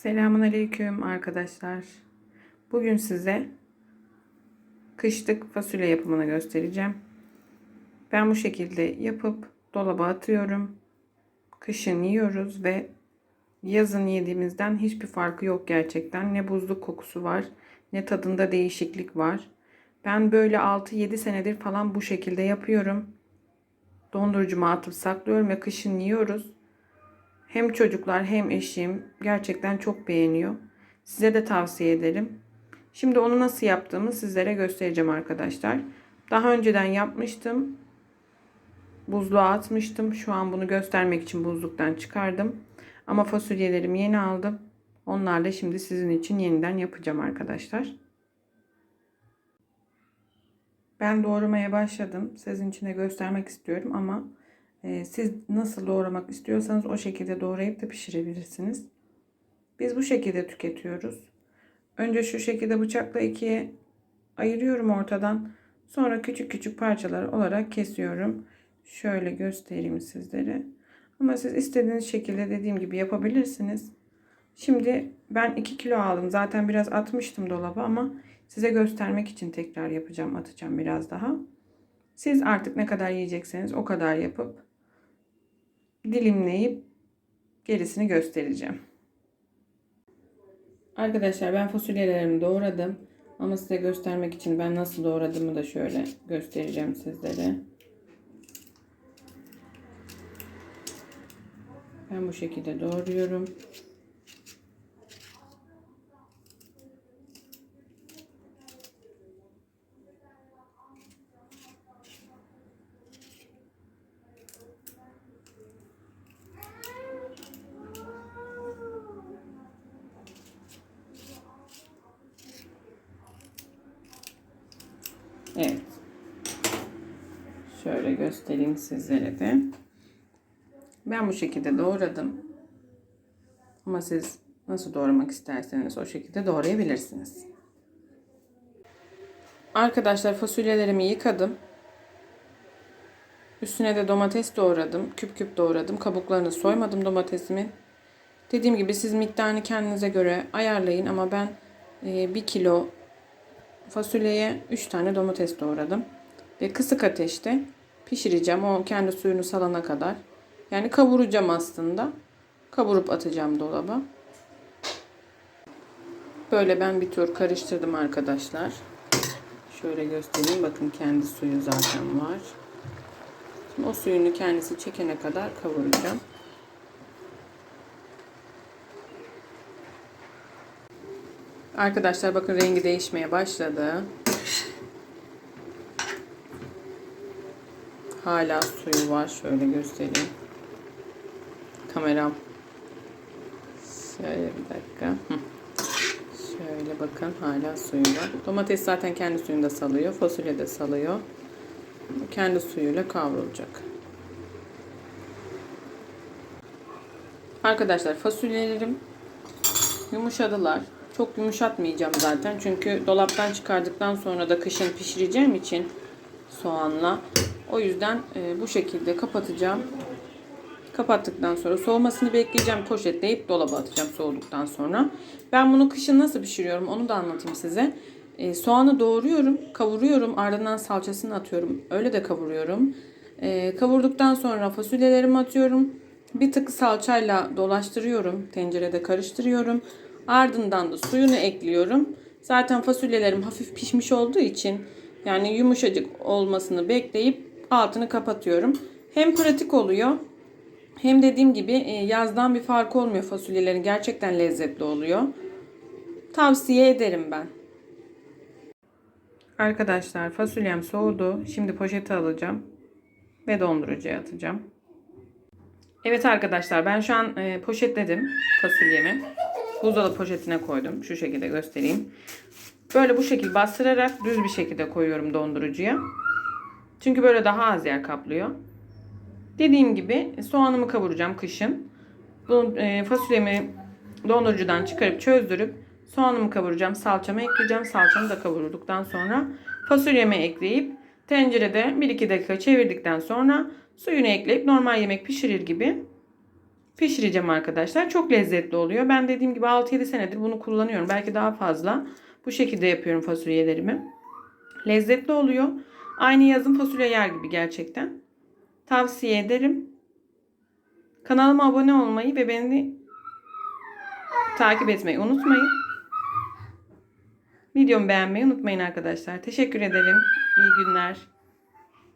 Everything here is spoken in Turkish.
Selamun Aleyküm arkadaşlar. Bugün size kışlık fasulye yapımını göstereceğim. Ben bu şekilde yapıp dolaba atıyorum. Kışın yiyoruz ve yazın yediğimizden hiçbir farkı yok gerçekten. Ne buzluk kokusu var ne tadında değişiklik var. Ben böyle 6-7 senedir falan bu şekilde yapıyorum. Dondurucuma atıp saklıyorum ve kışın yiyoruz. Hem çocuklar hem eşim gerçekten çok beğeniyor. Size de tavsiye ederim. Şimdi onu nasıl yaptığımı sizlere göstereceğim arkadaşlar. Daha önceden yapmıştım. Buzluğa atmıştım. Şu an bunu göstermek için buzluktan çıkardım. Ama fasulyelerimi yeni aldım. Onlarla şimdi sizin için yeniden yapacağım arkadaşlar. Ben doğramaya başladım. Sizin için de göstermek istiyorum ama siz nasıl doğramak istiyorsanız o şekilde doğrayıp da pişirebilirsiniz. Biz bu şekilde tüketiyoruz. Önce şu şekilde bıçakla ikiye ayırıyorum ortadan. Sonra küçük küçük parçalar olarak kesiyorum. Şöyle göstereyim sizlere. Ama siz istediğiniz şekilde dediğim gibi yapabilirsiniz. Şimdi ben 2 kilo aldım. Zaten biraz atmıştım dolaba ama size göstermek için tekrar yapacağım. Atacağım biraz daha. Siz artık ne kadar yiyecekseniz o kadar yapıp dilimleyip gerisini göstereceğim. Arkadaşlar ben fasulyelerimi doğradım. Ama size göstermek için ben nasıl doğradığımı da şöyle göstereceğim sizlere. Ben bu şekilde doğruyorum. Evet. Şöyle göstereyim sizlere de. Ben bu şekilde doğradım. Ama siz nasıl doğramak isterseniz o şekilde doğrayabilirsiniz. Arkadaşlar fasulyelerimi yıkadım. Üstüne de domates doğradım. Küp küp doğradım. Kabuklarını soymadım domatesimin. Dediğim gibi siz miktarını kendinize göre ayarlayın ama ben 1 kilo fasulyeye 3 tane domates doğradım. Ve kısık ateşte pişireceğim. O kendi suyunu salana kadar. Yani kavuracağım aslında. Kavurup atacağım dolaba. Böyle ben bir tur karıştırdım arkadaşlar. Şöyle göstereyim. Bakın kendi suyu zaten var. Şimdi o suyunu kendisi çekene kadar kavuracağım. Arkadaşlar bakın rengi değişmeye başladı. Hala suyu var. Şöyle göstereyim. Kameram. Şöyle bir dakika. Şöyle bakın hala suyu var. Domates zaten kendi suyunu da salıyor. Fasulye de salıyor. Kendi suyuyla kavrulacak. Arkadaşlar fasulyelerim yumuşadılar. Çok yumuşatmayacağım zaten. Çünkü dolaptan çıkardıktan sonra da kışın pişireceğim için soğanla. O yüzden e, bu şekilde kapatacağım. Kapattıktan sonra soğumasını bekleyeceğim. Poşetleyip dolaba atacağım soğuduktan sonra. Ben bunu kışın nasıl pişiriyorum onu da anlatayım size. E, soğanı doğruyorum, kavuruyorum. Ardından salçasını atıyorum. Öyle de kavuruyorum. E, kavurduktan sonra fasulyelerimi atıyorum. Bir tık salçayla dolaştırıyorum. Tencerede karıştırıyorum. Ardından da suyunu ekliyorum. Zaten fasulyelerim hafif pişmiş olduğu için yani yumuşacık olmasını bekleyip altını kapatıyorum. Hem pratik oluyor hem dediğim gibi e, yazdan bir fark olmuyor fasulyelerin. Gerçekten lezzetli oluyor. Tavsiye ederim ben. Arkadaşlar fasulyem soğudu. Şimdi poşete alacağım ve dondurucuya atacağım. Evet arkadaşlar ben şu an e, poşetledim fasulyemi. Buzdolabı poşetine koydum. Şu şekilde göstereyim. Böyle bu şekilde bastırarak düz bir şekilde koyuyorum dondurucuya. Çünkü böyle daha az yer kaplıyor. Dediğim gibi soğanımı kavuracağım kışın. Bu e, fasulyemi dondurucudan çıkarıp çözdürüp soğanımı kavuracağım. Salçamı ekleyeceğim. Salçamı da kavurduktan sonra fasulyemi ekleyip tencerede 1-2 dakika çevirdikten sonra suyunu ekleyip normal yemek pişirir gibi pişireceğim arkadaşlar. Çok lezzetli oluyor. Ben dediğim gibi 6-7 senedir bunu kullanıyorum. Belki daha fazla. Bu şekilde yapıyorum fasulyelerimi. Lezzetli oluyor. Aynı yazın fasulye yer gibi gerçekten. Tavsiye ederim. Kanalıma abone olmayı ve beni takip etmeyi unutmayın. Videomu beğenmeyi unutmayın arkadaşlar. Teşekkür ederim. İyi günler.